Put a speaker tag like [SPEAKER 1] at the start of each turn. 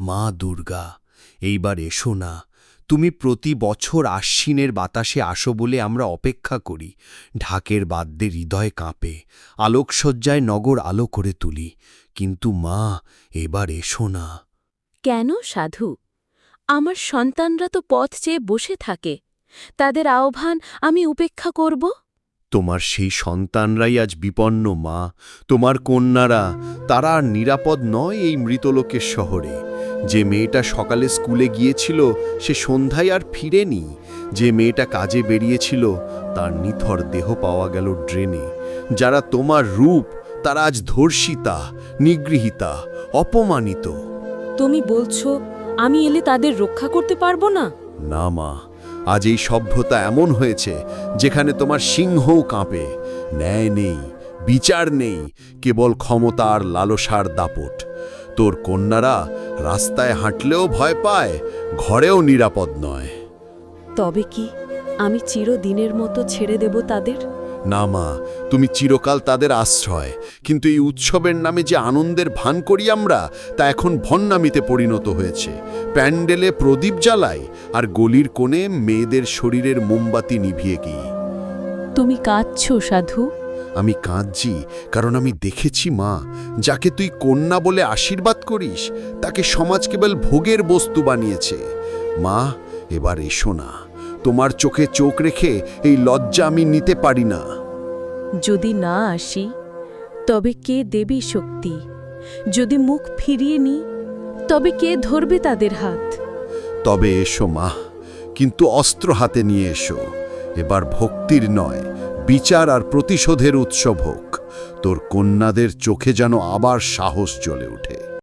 [SPEAKER 1] মা দুর্গা, এইবার এসো না। তুমি প্রতি বছর আশ্বিনের বাতাসে আসো বলে আমরা অপেক্ষা করি। ঢাকের বাদ্যে হৃদয় কাঁপে, আলোকসজ্জায় নগর আলো করে তুলি। কিন্তু মা, এবার এসো না।
[SPEAKER 2] কেন সাধু? আমার সন্তানরা তো পথ চেয়ে বসে থাকে। তাদের আহ্বান আমি উপেক্ষা করব?
[SPEAKER 1] তোমার সেই সন্তানরাই আজ বিপন্ন মা তোমার কন্যারা তারা আর নিরাপদ নয় এই মৃতলোকের শহরে। যে মেয়েটা সকালে স্কুলে গিয়েছিল সে সন্ধ্যায় আর ফিরেনি। যে মেয়েটা কাজে বেরিয়েছিল তার নিথর দেহ পাওয়া গেল ড্রেনে। যারা তোমার রূপ তারা আজ ধর্ষিতা নিগৃহীতা অপমানিত।
[SPEAKER 2] তুমি বলছো আমি এলে তাদের রক্ষা করতে পারব না?
[SPEAKER 1] না মা আজ এই সভ্যতা এমন হয়েছে যেখানে তোমার সিংহও কাঁপে। ন্যায় নেই, বিচার নেই, কেবল ক্ষমতার লালসার দাপট। তোর কন্যারা রাস্তায় হাঁটলেও ভয় পায়, ঘরেও নিরাপদ নয়।
[SPEAKER 2] তবে কি আমি চিরদিনের মতো ছেড়ে দেব তাদের?
[SPEAKER 1] না মা তুমি চিরকাল তাদের আশ্রয়। কিন্তু এই উৎসবের নামে যে আনন্দের ভান করি আমরা তা এখন ভন্নামিতে পরিণত হয়েছে। প্যান্ডেলে প্রদীপ জ্বালাই আর গলির কোণে মেয়েদের শরীরের মোমবাতি নিভিয়ে গিয়ে
[SPEAKER 2] তুমি কাঁদছ সাধু?
[SPEAKER 1] আমি কাঁদছি কারণ আমি দেখেছি মা যাকে তুই কন্যা বলে আশীর্বাদ করিস তাকে সমাজ কেবল ভোগের বস্তু বানিয়েছে। মা এবার এসো না। তোমার চোখে চোখ রেখে এই লজ্জা আমি নিতে পারি না।
[SPEAKER 2] যদি না আসি তবে কে দেবী শক্তি? যদি মুখ ফিরিয়ে নি তবে কে ধরবে তাদের হাত?
[SPEAKER 1] তবে এসো মা কিন্তু অস্ত্র হাতে নিয়ে এসো। এবার ভক্তির নয় বিচার আর প্রতিশোধের উৎসব হোক তোর কন্যাদের চোখে যেন আবার সাহস জ্বলে ওঠে।